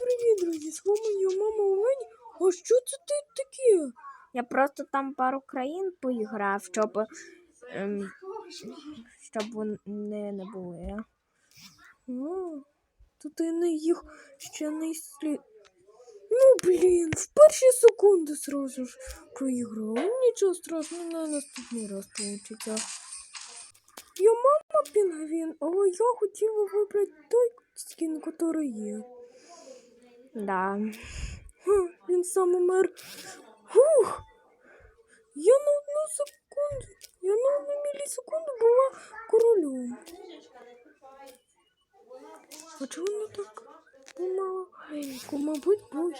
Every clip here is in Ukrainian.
привіт, друзі! З вами я, мама Олені. А що це ти таке? Я просто там пару країн поіграв, щоб, ем, щоб вони не були. А, то ти не їх ще не слід. Ну, блін, в перші секунди сразу ж проіграв. Ну, Нічого страшного, на наступний раз получиться. Я мама пінгвін, але я хотіла вибрати той скін, який є. Да. Він сам умер. Фух. Я на одну секунду, я на одну мілісекунду була королем. А чого воно так помаленьку? Мабуть, бой.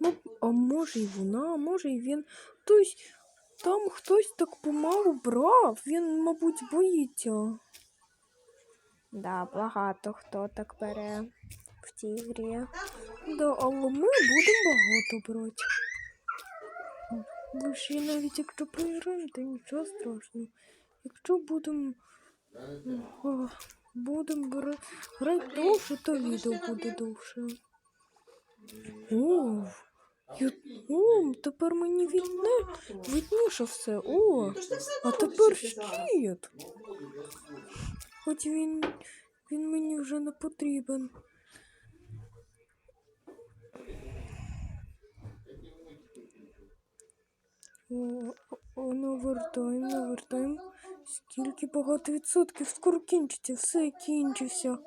Маб- А може і вона, а може і він. Тобто там хтось так помалу брав, він, мабуть, боїться. Да, багато хто так бере в цій грі. Да, але ми будемо багато брати. Бо ще навіть якщо програємо, то нічого страшного. Якщо будемо будемо грати довше, то відео буде довше. О, я, тепер мені видне, видніше все. О, а тепер щит. Хоч він, він мені вже не потрібен. О, о, навертаємо, навертаємо. Скільки багато відсотків скоро кінчиться, все кінчився.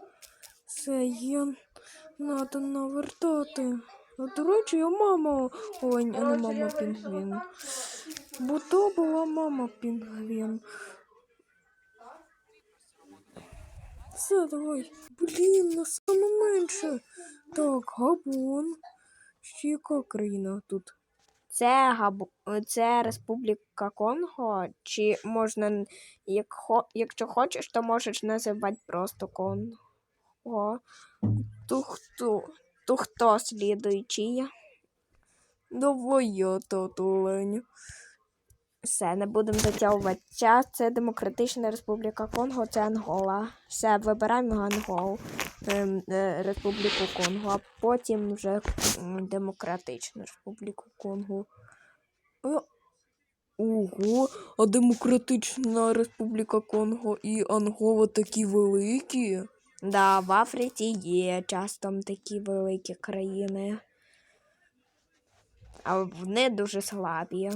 Все є. Надо навертати. А до речі, я мама олень, а не мама пінгвін. Бо то була мама пінгвін. Все, давай. Блін, на саме менше. Так, Габон. Ще яка країна тут? Це Габ... це Республіка Конго, чи можна, як якщо хочеш, то можеш називати просто Конго. Тухту, хто? То хто слідуючий? Давай я, Олень. Все, не будемо затягувати час. Це Демократична Республіка Конго, це Ангола. Все, вибираємо Анголу, ем, е, Республіку Конго, а потім вже Демократичну Республіку Конго. А, Ого, а Демократична Республіка Конго і Ангола такі великі. Да, в Африці є часто такі великі країни. А вони дуже слабі.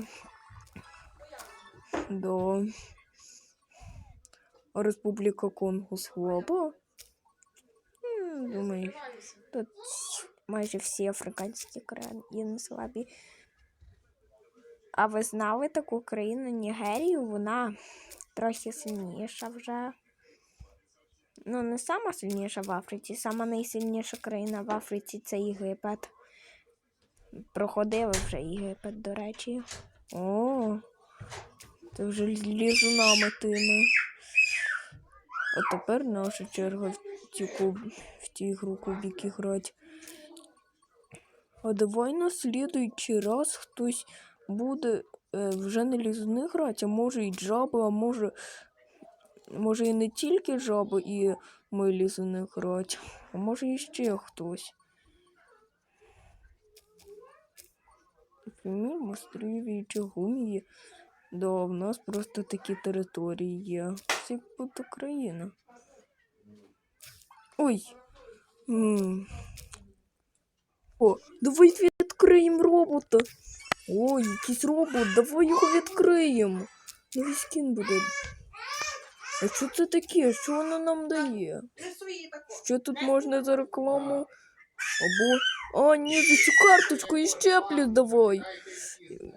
Да. Республіка Конго слаба? Думаю, тут майже всі африканські країни слабі. А ви знали таку країну Нігерію? Вона трохи сильніша вже. Ну, не сама сильніша в Африці, сама найсильніша країна в Африці це Єгипет. Проходили вже Єгипет, до речі. О, це вже лізунами тими. А тепер наша черга в цю куб... в цю гру кубики грати. А давай на слідуючий раз хтось буде е, вже не лізуни грати, а може і джаби, а може, може і не тільки жаби і ми лізуни грати, а може і ще хтось. Наприклад, Мостріві чи Гумії. Да, в нас просто такі території є. Це як будто країна. Ой. М. О, давай відкриємо робота. Ой, якийсь робот, давай його відкриємо. Новий скін буде. А що це таке? Що воно нам дає? Що тут можна за рекламу? Або. А, ні, за цю карточку іще плюс давай.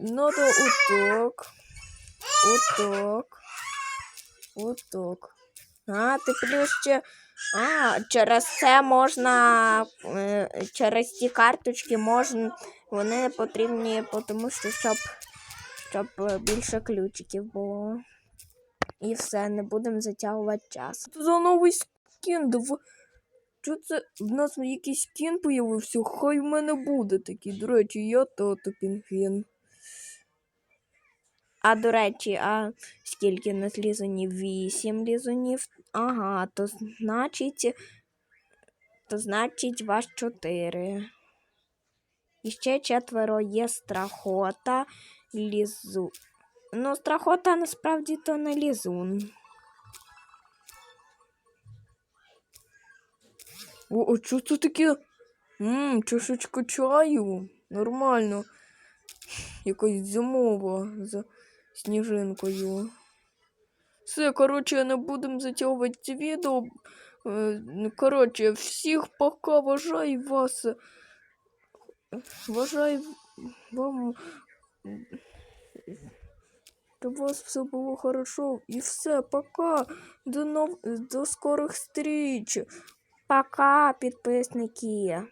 Надо отак. Отак. Отак. А, ти ще. А, через це можна. е, Через ті карточки можна. Вони потрібні, тому що щоб, щоб більше ключиків було. І все, не будемо затягувати час. За новий скін? Дав... Що це? В нас якийсь скін появився, хай в мене буде такий. До речі, я тато пінгвін. А до речі, а скільки на лізунів? Вісім лізунів. Ага, то значить то значить вас чотири. І ще четверо є страхота, лізу. Ну, страхота насправді то не лізун. О, а що це таке? Ммм, чашечка чаю. Нормально. Якась зимова сніжинкою. Все, коротше, не будемо затягувати відео. Е, Коротше, всіх пока вважаю вас. Вважаю вам. Щоб у вас все було хорошо. І все, пока. До, нов... До скорих зустріч. Пока, підписники.